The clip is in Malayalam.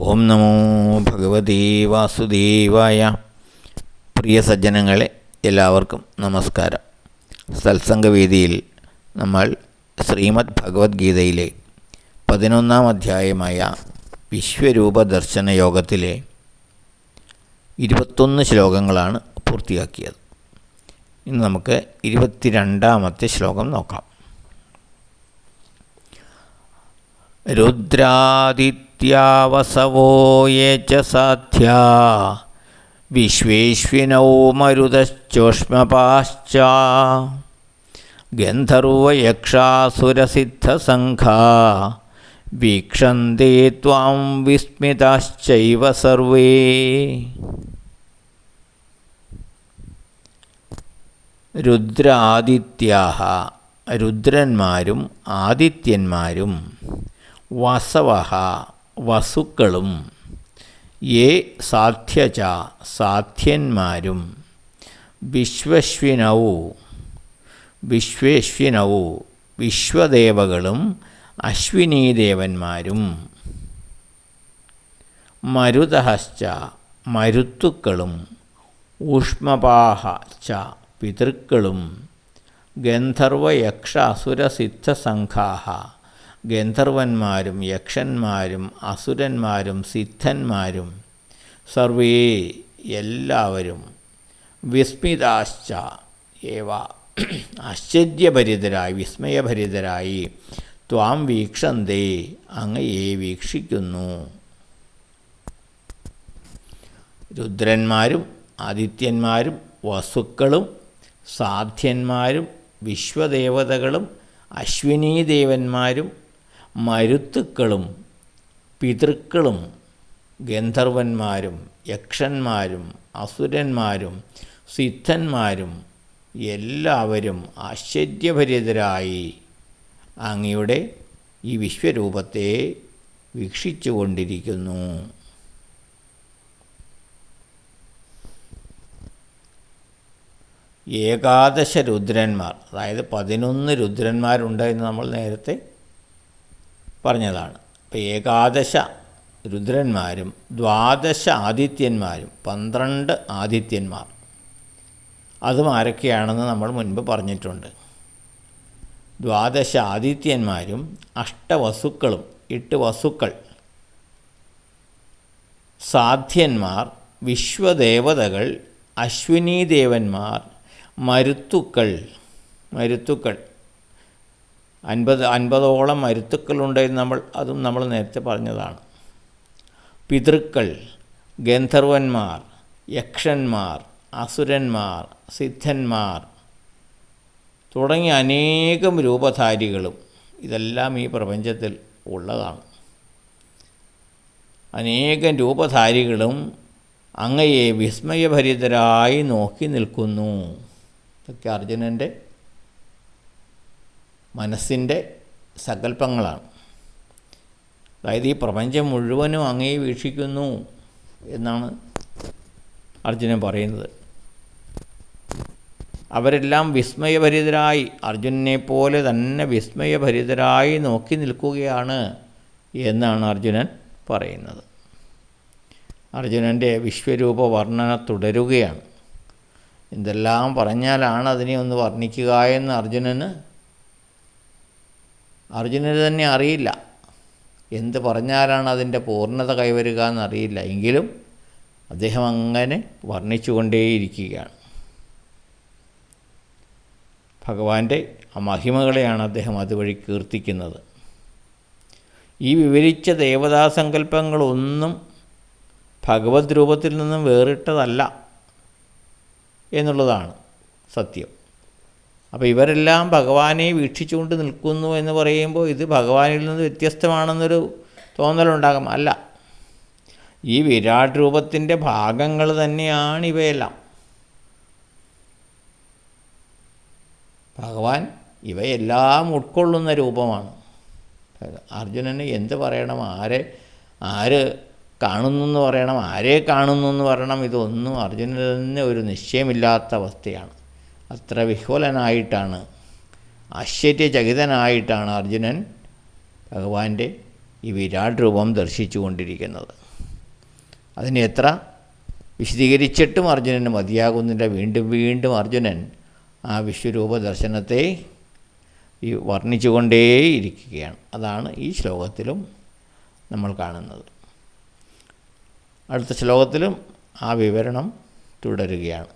ഓം നമോ ഭഗവതി വാസുദേവായ. പ്രിയ സജ്ജനങ്ങളെ എല്ലാവർക്കും നമസ്കാരം. സത്സംഗവേദിയിൽ നമ്മൾ ശ്രീമദ് ഭഗവത്ഗീതയിലെ പതിനൊന്നാം അധ്യായമായ വിശ്വരൂപ ദർശന യോഗത്തിലെ ഇരുപത്തൊന്ന് ശ്ലോകങ്ങളാണ് പൂർത്തിയാക്കിയത്. ഇന്ന് നമുക്ക് ഇരുപത്തിരണ്ടാമത്തെ ശ്ലോകം നോക്കാം. നിത്യാവസവോ യേ ച സാധ്യാ. വിശ്വേശ്വിനോ മരുതശ്ചോഷ്മപാശ്ച. ഗന്ധർവയക്ഷാസുരസിദ്ധസംഘാ. വീക്ഷന്തേ ത്വാം വിസ്മിതാശ്ചൈവ സർവേ. രുദ്രാദിത്യാഹ. രുദ്രന്മാരും ആദിത്യന്മാരും. വസവ വസുക്കളും ഏ സാധ്യച സാധ്യന്മാരും വിശ്വശ്വിനൗ വിശ്വേശ്വിനവു വിശ്വദേവകളും അശ്വിനീദേവന്മാരും. മരുതഹശ്ച മരുത്തുക്കളും ഊഷ്മപാഹ ച പിതൃക്കളും ഗന്ധർവയക്ഷ അസുരസിദ്ധസംഘാഹ ഗന്ധർവന്മാരും യക്ഷന്മാരും അസുരന്മാരും സിദ്ധന്മാരും സർവേ എല്ലാവരും വിസ്മിതാശ്ച. ഏവ ആശ്ചര്യഭരിതരായി വിസ്മയഭരിതരായി ത്വാം വീക്ഷന്തേ അങ്ങയെ വീക്ഷിക്കുന്നു. രുദ്രന്മാരും ആദിത്യന്മാരും വസുക്കളും സാധ്യന്മാരും വിശ്വദേവതകളും അശ്വിനീദേവന്മാരും മരുത്തുക്കളും പിതൃക്കളും ഗന്ധർവന്മാരും യക്ഷന്മാരും അസുരന്മാരും സിദ്ധന്മാരും എല്ലാവരും ആശ്ചര്യഭരിതരായി. അങ്ങയുടെ ഈ വിശ്വരൂപത്തെ വീക്ഷിച്ചു കൊണ്ടിരിക്കുന്നു ഏകാദശ രുദ്രന്മാർ അതായത് പതിനൊന്ന് രുദ്രന്മാരുണ്ട് എന്ന് നമ്മൾ നേരത്തെ പറഞ്ഞതാണ്. അപ്പോൾ ഏകാദശ രുദ്രന്മാരും ദ്വാദശ ആദിത്യന്മാരും പന്ത്രണ്ട് ആദിത്യന്മാർ. അതും ആരൊക്കെയാണെന്ന് നമ്മൾ മുൻപ് പറഞ്ഞിട്ടുണ്ട്. ദ്വാദശ ആദിത്യന്മാരും അഷ്ടവസുക്കളും എട്ട് വസുക്കൾ. സാധ്യന്മാർ വിശ്വദേവതകൾ അശ്വിനീദേവന്മാർ മരുത്തുക്കൾ മരുത്തുക്കൾ. അൻപത് അൻപതോളം മരുത്തുക്കളുണ്ടെന്ന് നമ്മൾ അതും നമ്മൾ നേരത്തെ പറഞ്ഞതാണ്. പിതൃക്കൾ ഗന്ധർവന്മാർ യക്ഷന്മാർ അസുരന്മാർ സിദ്ധന്മാർ തുടങ്ങിയ അനേകം രൂപധാരികളും ഇതെല്ലാം ഈ പ്രപഞ്ചത്തിൽ ഉള്ളതാണ്. അനേകം രൂപധാരികളും അങ്ങയെ വിസ്മയഭരിതരായി നോക്കി നിൽക്കുന്നു. ഇതൊക്കെ അർജുനന്റെ മനസ്സിന്റെ സങ്കല്പങ്ങളാണ്. അതായത് ഈ പ്രപഞ്ചം മുഴുവനും അങ്ങേ വീക്ഷിക്കുന്നു എന്നാണ് അർജുനൻ പറയുന്നത്. അവരെല്ലാം വിസ്മയഭരിതരായി അർജുനനെ പോലെ തന്നെ വിസ്മയഭരിതരായി നോക്കി നിൽക്കുകയാണ് എന്നാണ് അർജുനൻ പറയുന്നത്. അർജുനന്റെ വിശ്വരൂപ വർണന തുടരുകയാണ്. എന്തെല്ലാം പറഞ്ഞാലാണ് അതിനെ ഒന്ന് വർണിക്കുക എന്ന് അർജുനന് അർജുനന് തന്നെ അറിയില്ല. എന്ത് പറഞ്ഞാലാണ് അതിന്റെ പൂർണത കൈവരുക എന്നറിയില്ല. എങ്കിലും അദ്ദേഹം അങ്ങനെ വർണിച്ചുകൊണ്ടേയിരിക്കുകയാണ്. ഭഗവാന്റെ ആ മഹിമകളെയാണ് അദ്ദേഹം അതുവഴി കീർത്തിക്കുന്നത്. ഈ വിവരിച്ച ദേവതാസങ്കല്പങ്ങളൊന്നും ഭഗവത് രൂപത്തിൽ നിന്നും വേറിട്ടതല്ല എന്നുള്ളതാണ് സത്യം. അപ്പോൾ ഇവരെല്ലാം ഭഗവാനെ വീക്ഷിച്ചുകൊണ്ട് നിൽക്കുന്നു എന്ന് പറയുമ്പോൾ ഇത് ഭഗവാനിൽ നിന്ന് വ്യത്യസ്തമാണെന്നൊരു തോന്നലുണ്ടാകും. അല്ല ഈ വിരാട് രൂപത്തിന്റെ ഭാഗങ്ങൾ തന്നെയാണ് ഇവയെല്ലാം. ഭഗവാൻ ഇവയെല്ലാം ഉൾക്കൊള്ളുന്ന രൂപമാണ്. അർജുനന് എന്ത് പറയണം? ആരെ ആര് കാണുന്നു എന്ന് പറയണം? ആരെ കാണുന്നു എന്ന് പറയണം? ഇതൊന്നും അർജുനന് ഒരു നിശ്ചയമില്ലാത്ത അവസ്ഥയാണ്. അത്ര വിഹ്വലനായിട്ടാണ് ആശ്ചര്യചകിതനായിട്ടാണ് അർജുനൻ ഭഗവാന്റെ ഈ വിരാട് രൂപം ദർശിച്ചു കൊണ്ടിരിക്കുന്നത് അതിനെ എത്ര? വിശദീകരിച്ചിട്ടും അർജുനന് മതിയാകുന്നില്ല. വീണ്ടും വീണ്ടും അർജുനൻ ആ വിശ്വരൂപ ദർശനത്തെ ഈ വർണിച്ചുകൊണ്ടേയിരിക്കുകയാണ്. അതാണ് ഈ ശ്ലോകത്തിലും നമ്മൾ കാണുന്നത്. അടുത്ത ശ്ലോകത്തിലും ആ വിവരണം തുടരുകയാണ്.